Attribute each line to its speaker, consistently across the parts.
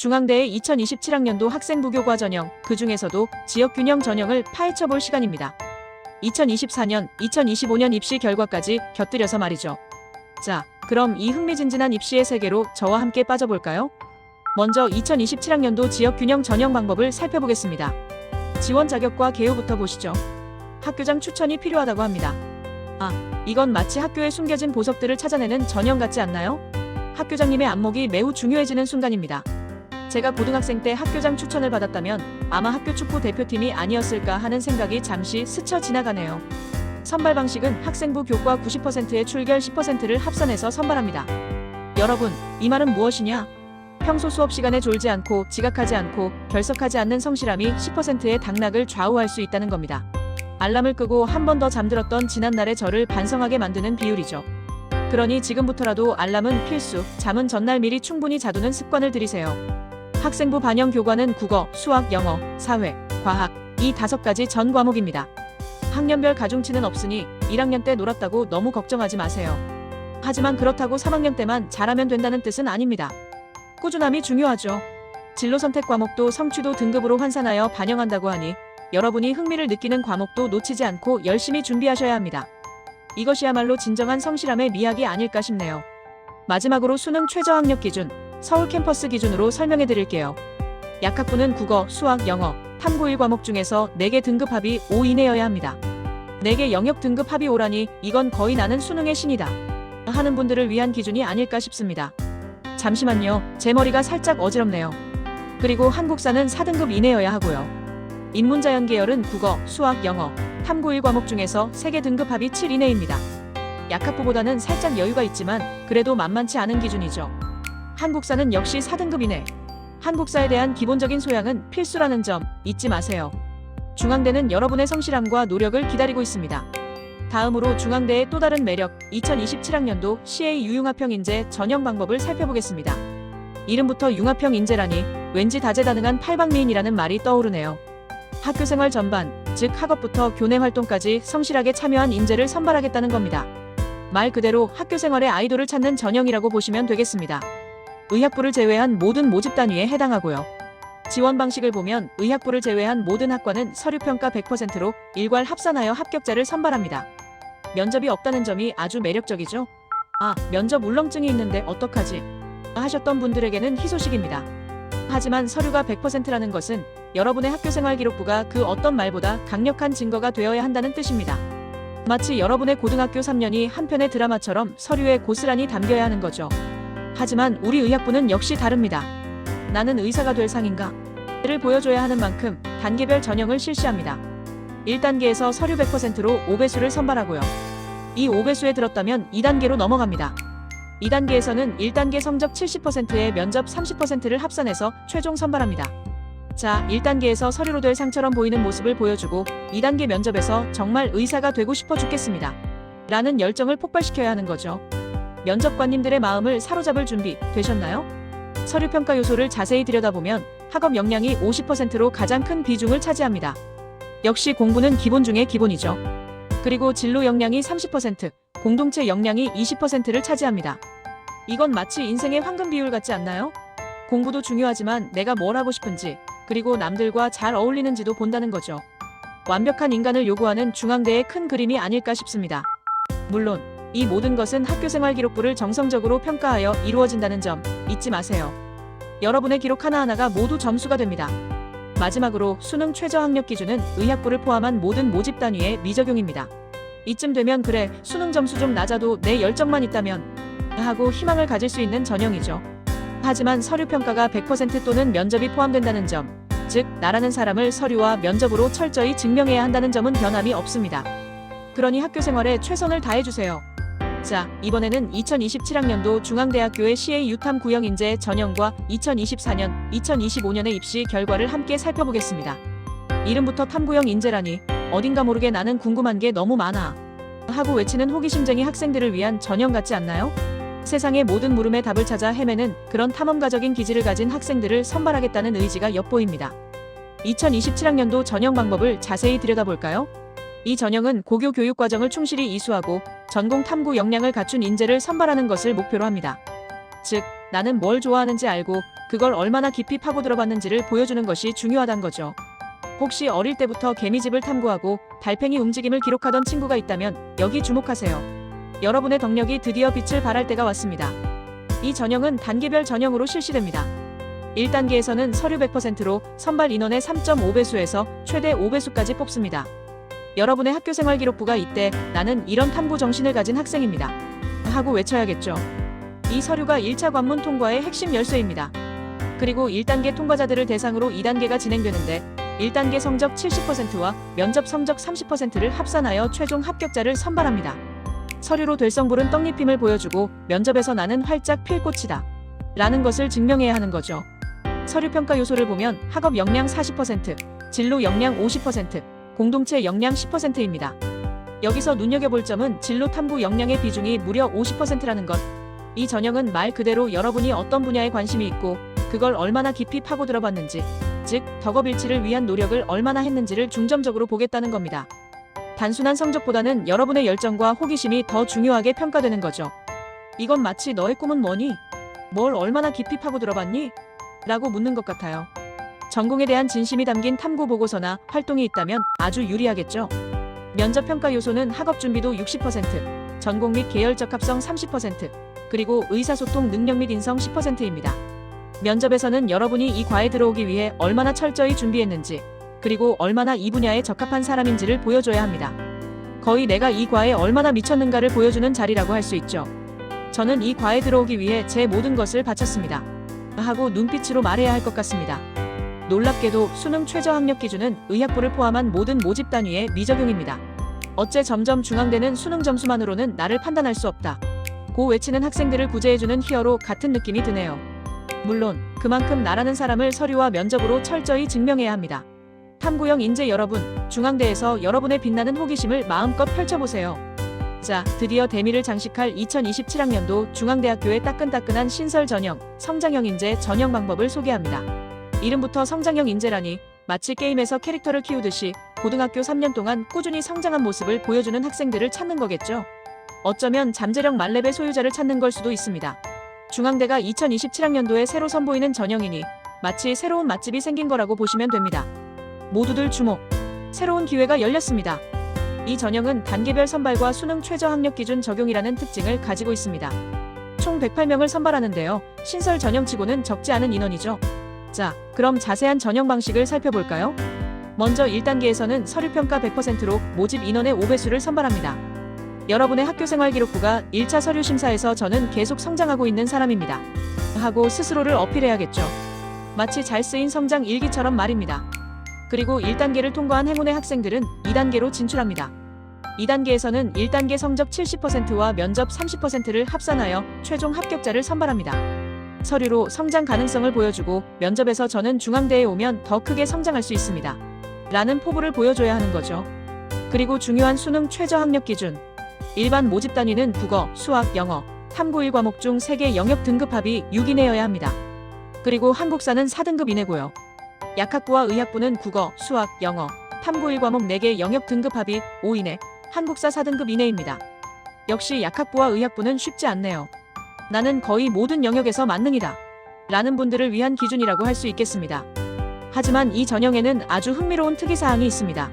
Speaker 1: 중앙대의 2027학년도 학생부교과 전형, 그 중에서도 지역균형 전형을 파헤쳐볼 시간입니다. 2024년, 2025년 입시 결과까지 곁들여서 말이죠. 자, 그럼 이 흥미진진한 입시의 세계로 저와 함께 빠져볼까요? 먼저 2027학년도 지역균형 전형 방법을 살펴보겠습니다. 지원 자격과 개요부터 보시죠. 학교장 추천이 필요하다고 합니다. 아, 이건 마치 학교에 숨겨진 보석들을 찾아내는 전형 같지 않나요? 학교장님의 안목이 매우 중요해지는 순간입니다. 제가 고등학생 때 학교장 추천을 받았다면 아마 학교 축구 대표팀이 아니었을까 하는 생각이 잠시 스쳐 지나가네요. 선발 방식은 학생부 교과 90%의 출결 10%를 합산해서 선발합니다. 여러분, 이 말은 무엇이냐? 평소 수업 시간에 졸지 않고 지각하지 않고 결석하지 않는 성실함이 10%의 당락을 좌우할 수 있다는 겁니다. 알람을 끄고 한 번 더 잠들었던 지난날의 저를 반성하게 만드는 비율이죠. 그러니 지금부터라도 알람은 필수, 잠은 전날 미리 충분히 자두는 습관을 들이세요. 학생부 반영 교과는 국어, 수학, 영어, 사회, 과학 이 다섯 가지 전 과목입니다. 학년별 가중치는 없으니 1학년 때 놀았다고 너무 걱정하지 마세요. 하지만 그렇다고 3학년 때만 잘하면 된다는 뜻은 아닙니다. 꾸준함이 중요하죠. 진로 선택 과목도 성취도 등급으로 환산하여 반영한다고 하니 여러분이 흥미를 느끼는 과목도 놓치지 않고 열심히 준비하셔야 합니다. 이것이야말로 진정한 성실함의 미학이 아닐까 싶네요. 마지막으로 수능 최저 학력 기준, 서울 캠퍼스 기준으로 설명해 드릴게요. 약학부는 국어, 수학, 영어, 탐구 1과목 중에서 4개 등급 합이 5 이내여야 합니다. 4개 영역 등급 합이 5라니 이건 거의 나는 수능의 신이다. 하는 분들을 위한 기준이 아닐까 싶습니다. 잠시만요. 제 머리가 살짝 어지럽네요. 그리고 한국사는 4등급 이내여야 하고요. 인문자연 계열은 국어, 수학, 영어, 탐구 1과목 중에서 3개 등급 합이 7 이내입니다. 약학부보다는 살짝 여유가 있지만 그래도 만만치 않은 기준이죠. 한국사는 역시 4등급 이내. 한국사에 대한 기본적인 소양은 필수라는 점 잊지 마세요. 중앙대는 여러분의 성실함과 노력을 기다리고 있습니다. 다음으로 중앙대의 또 다른 매력 2027학년도 CA 유융합형 인재 전형 방법을 살펴보겠습니다. 이름부터 융합형 인재라니 왠지 다재다능한 팔방미인이라는 말이 떠오르네요. 학교 생활 전반, 즉 학업부터 교내 활동까지 성실하게 참여한 인재를 선발하겠다는 겁니다. 말 그대로 학교 생활의 아이돌을 찾는 전형이라고 보시면 되겠습니다. 의학부를 제외한 모든 모집 단위에 해당하고요. 지원 방식을 보면 의학부를 제외한 모든 학과는 서류평가 100%로 일괄 합산하여 합격자를 선발합니다. 면접이 없다는 점이 아주 매력적이죠. 아, 면접 울렁증이 있는데 어떡하지? 하셨던 분들에게는 희소식입니다. 하지만 서류가 100%라는 것은 여러분의 학교생활 기록부가 그 어떤 말보다 강력한 증거가 되어야 한다는 뜻입니다. 마치 여러분의 고등학교 3년이 한 편의 드라마처럼 서류에 고스란히 담겨야 하는 거죠. 하지만 우리 의학부는 역시 다릅니다. 나는 의사가 될 상인가? 를 보여줘야 하는 만큼 단계별 전형을 실시합니다. 1단계에서 서류 100%로 5배수를 선발하고요. 이 5배수에 들었다면 2단계로 넘어갑니다. 2단계에서는 1단계 성적 70%에 면접 30%를 합산해서 최종 선발합니다. 자, 1단계에서 서류로 될 상처럼 보이는 모습을 보여주고 2단계 면접에서 정말 의사가 되고 싶어 죽겠습니다. 라는 열정을 폭발시켜야 하는 거죠. 면접관님들의 마음을 사로잡을 준비 되셨나요? 서류 평가 요소를 자세히 들여다보면 학업 역량이 50%로 가장 큰 비중을 차지합니다. 역시 공부는 기본 중의 기본이죠. 그리고 진로 역량이 30%, 공동체 역량이 20%를 차지합니다. 이건 마치 인생의 황금 비율 같지 않나요? 공부도 중요하지만 내가 뭘 하고 싶은지, 그리고 남들과 잘 어울리는지도 본다는 거죠. 완벽한 인간을 요구하는 중앙대의 큰 그림이 아닐까 싶습니다. 물론, 이 모든 것은 학교생활 기록부를 정성적으로 평가하여 이루어진다는 점 잊지 마세요. 여러분의 기록 하나하나가 모두 점수가 됩니다. 마지막으로 수능 최저 학력 기준은 의학부를 포함한 모든 모집 단위의 미적용입니다. 이쯤 되면 그래 수능 점수 좀 낮아도 내 열정만 있다면 하고 희망을 가질 수 있는 전형이죠. 하지만 서류 평가가 100% 또는 면접이 포함된다는 점, 즉 나라는 사람을 서류와 면접으로 철저히 증명해야 한다는 점은 변함이 없습니다. 그러니 학교 생활에 최선을 다해주세요. 자, 이번에는 2027학년도 중앙대학교의 CA 유탐 구형 인재 전형과 2024년, 2025년의 입시 결과를 함께 살펴보겠습니다. 이름부터 탐구형 인재라니 어딘가 모르게 나는 궁금한 게 너무 많아. 하고 외치는 호기심쟁이 학생들을 위한 전형 같지 않나요? 세상의 모든 물음에 답을 찾아 헤매는 그런 탐험가적인 기질을 가진 학생들을 선발하겠다는 의지가 엿보입니다. 2027학년도 전형 방법을 자세히 들여다볼까요? 이 전형은 고교 교육 과정을 충실히 이수하고 전공 탐구 역량을 갖춘 인재를 선발하는 것을 목표로 합니다. 즉, 나는 뭘 좋아하는지 알고 그걸 얼마나 깊이 파고 들어봤는지를 보여주는 것이 중요하단 거죠. 혹시 어릴 때부터 개미집을 탐구하고 달팽이 움직임을 기록하던 친구가 있다면 여기 주목하세요. 여러분의 덕력이 드디어 빛을 발할 때가 왔습니다. 이 전형은 단계별 전형으로 실시됩니다. 1단계에서는 서류 100%로 선발 인원의 3.5배수에서 최대 5배수까지 뽑습니다. 여러분의 학교 생활 기록부가 이때 나는 이런 탐구 정신을 가진 학생입니다. 하고 외쳐야겠죠. 이 서류가 1차 관문 통과의 핵심 열쇠입니다. 그리고 1단계 통과자들을 대상으로 2단계가 진행되는데 1단계 성적 70%와 면접 성적 30%를 합산하여 최종 합격자를 선발합니다. 서류로 될성부른 떡잎힘을 보여주고 면접에서 나는 활짝 필 꽃이다. 라는 것을 증명해야 하는 거죠. 서류 평가 요소를 보면 학업 역량 40%, 진로 역량 50%, 공동체 역량 10%입니다. 여기서 눈여겨볼 점은 진로 탐구 역량의 비중이 무려 50%라는 것. 이 전형은 말 그대로 여러분이 어떤 분야에 관심이 있고 그걸 얼마나 깊이 파고 들어봤는지, 즉 덕업일치를 위한 노력을 얼마나 했는지를 중점적으로 보겠다는 겁니다. 단순한 성적보다는 여러분의 열정과 호기심이 더 중요하게 평가되는 거죠. 이건 마치 너의 꿈은 뭐니? 뭘 얼마나 깊이 파고 들어봤니? 라고 묻는 것 같아요. 전공에 대한 진심이 담긴 탐구 보고서나 활동이 있다면 아주 유리하겠죠. 면접 평가 요소는 학업 준비도 60%, 전공 및 계열 적합성 30%, 그리고 의사소통 능력 및 인성 10%입니다. 면접에서는 여러분이 이 과에 들어오기 위해 얼마나 철저히 준비했는지, 그리고 얼마나 이 분야에 적합한 사람인지를 보여줘야 합니다. 거의 내가 이 과에 얼마나 미쳤는가를 보여주는 자리라고 할 수 있죠. 저는 이 과에 들어오기 위해 제 모든 것을 바쳤습니다. 하고 눈빛으로 말해야 할 것 같습니다. 놀랍게도 수능 최저 학력 기준은 의학부를 포함한 모든 모집 단위의 미적용입니다. 어째 점점 중앙되는 수능 점수만으로는 나를 판단할 수 없다. 고 외치는 학생들을 구제해주는 히어로 같은 느낌이 드네요. 물론 그만큼 나라는 사람을 서류와 면접으로 철저히 증명해야 합니다. 탐구형 인재 여러분, 중앙대에서 여러분의 빛나는 호기심을 마음껏 펼쳐보세요. 자, 드디어 대미를 장식할 2027학년도 중앙대학교의 따끈따끈한 신설 전형, 성장형 인재 전형 방법을 소개합니다. 이름부터 성장형 인재라니 마치 게임에서 캐릭터를 키우듯이 고등학교 3년 동안 꾸준히 성장한 모습을 보여주는 학생들을 찾는 거겠죠. 어쩌면 잠재력 만렙의 소유자를 찾는 걸 수도 있습니다. 중앙대가 2027학년도에 새로 선보이는 전형이니 마치 새로운 맛집이 생긴 거라고 보시면 됩니다. 모두들 주목! 새로운 기회가 열렸습니다. 이 전형은 단계별 선발과 수능 최저 학력 기준 적용이라는 특징을 가지고 있습니다. 총 108명을 선발하는데요. 신설 전형치고는 적지 않은 인원이죠. 자, 그럼 자세한 전형 방식을 살펴볼까요? 먼저 1단계에서는 서류평가 100%로 모집 인원의 5배수를 선발합니다. 여러분의 학교생활 기록부가 1차 서류 심사에서 저는 계속 성장하고 있는 사람입니다. 하고 스스로를 어필해야겠죠. 마치 잘 쓰인 성장 일기처럼 말입니다. 그리고 1단계를 통과한 행운의 학생들은 2단계로 진출합니다. 2단계에서는 1단계 성적 70%와 면접 30%를 합산하여 최종 합격자를 선발합니다. 서류로 성장 가능성을 보여주고 면접에서 저는 중앙대에 오면 더 크게 성장할 수 있습니다. 라는 포부를 보여줘야 하는 거죠. 그리고 중요한 수능 최저 학력 기준. 일반 모집 단위는 국어, 수학, 영어, 탐구 1 과목 중 3개 영역 등급 합이 6 이내여야 합니다. 그리고 한국사는 4등급 이내고요. 약학부와 의학부는 국어, 수학, 영어, 탐구 1 과목 4개 영역 등급 합이 5 이내, 한국사 4등급 이내입니다. 역시 약학부와 의학부는 쉽지 않네요. 나는 거의 모든 영역에서 만능이다. 라는 분들을 위한 기준이라고 할 수 있겠습니다. 하지만 이 전형에는 아주 흥미로운 특이사항이 있습니다.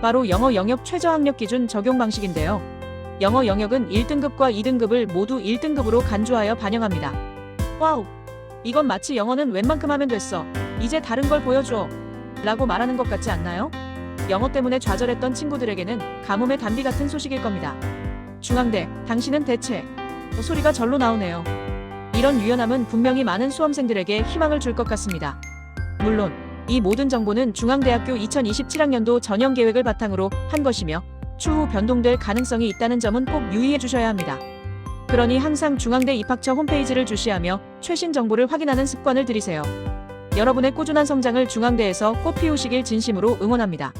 Speaker 1: 바로 영어 영역 최저 학력 기준 적용 방식인데요. 영어 영역은 1등급과 2등급을 모두 1등급으로 간주하여 반영합니다. 와우! 이건 마치 영어는 웬만큼 하면 됐어. 이제 다른 걸 보여줘. 라고 말하는 것 같지 않나요? 영어 때문에 좌절했던 친구들에게는 가뭄의 단비 같은 소식일 겁니다. 중앙대, 당신은 대체 소리가 절로 나오네요. 이런 유연함은 분명히 많은 수험생들에게 희망을 줄 것 같습니다. 물론 이 모든 정보는 중앙대학교 2027학년도 전형 계획을 바탕으로 한 것이며 추후 변동될 가능성이 있다는 점은 꼭 유의해 주셔야 합니다. 그러니 항상 중앙대 입학처 홈페이지를 주시하며 최신 정보를 확인하는 습관을 들이세요. 여러분의 꾸준한 성장을 중앙대에서 꽃 피우시길 진심으로 응원합니다.